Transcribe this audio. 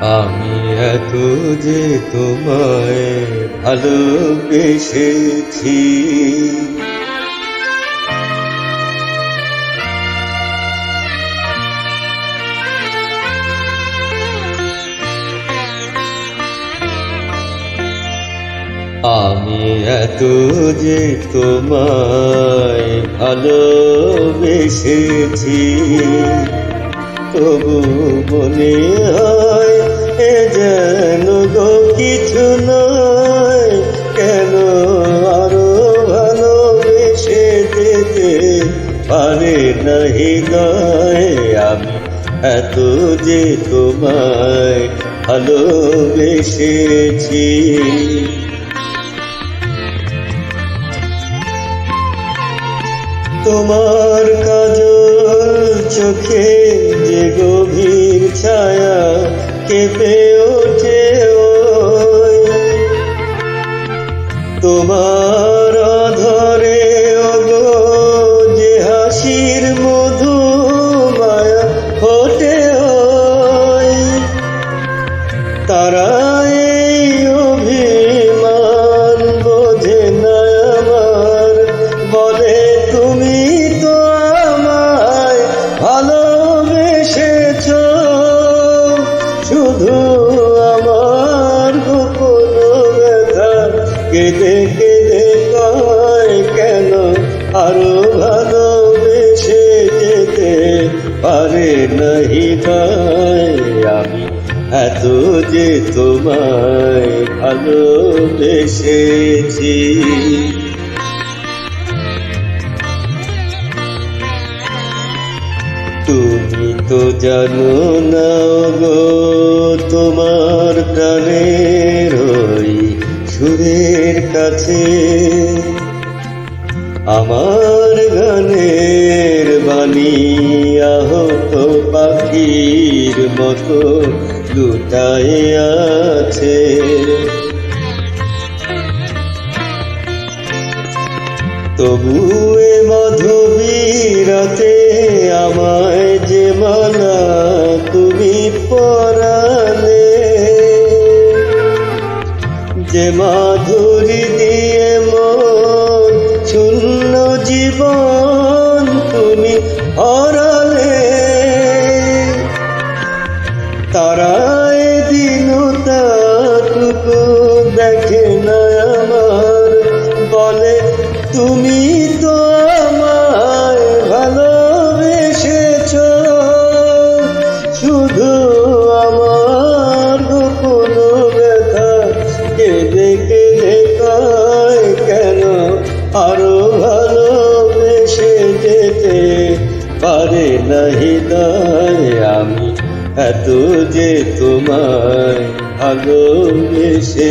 আমি এত যে তোমায় ভালোবেসেছি। আমি এত যে তোমায় ভালোবেসেছি। তবু মনে হয় এ যেন গো কিছু নয়। কেন আরও ভালোবেসে যেতে পারে না হৃদয় আমি? এত যে তোমায় ভালোবেসেছি। তোমার চোখে যে গভীর ছায়া কেঁপে ওঠে তোমার ধরে ওগো, যে হাসির মধু মায়া ফোটে ওই। নাহি আমি এত যে তোমায় ভালোবেসেছি। তুমি তো জানো না গো, তোমার প্রাণের সুরের কাছে। আমার লুটায় আছে। তবু এ মধুবীরতে আমায় যে মালা তুমি পরালে যে মাধুরী পারে না হৃদয় আমি এত যে তোমায় ভালোবেসেছি।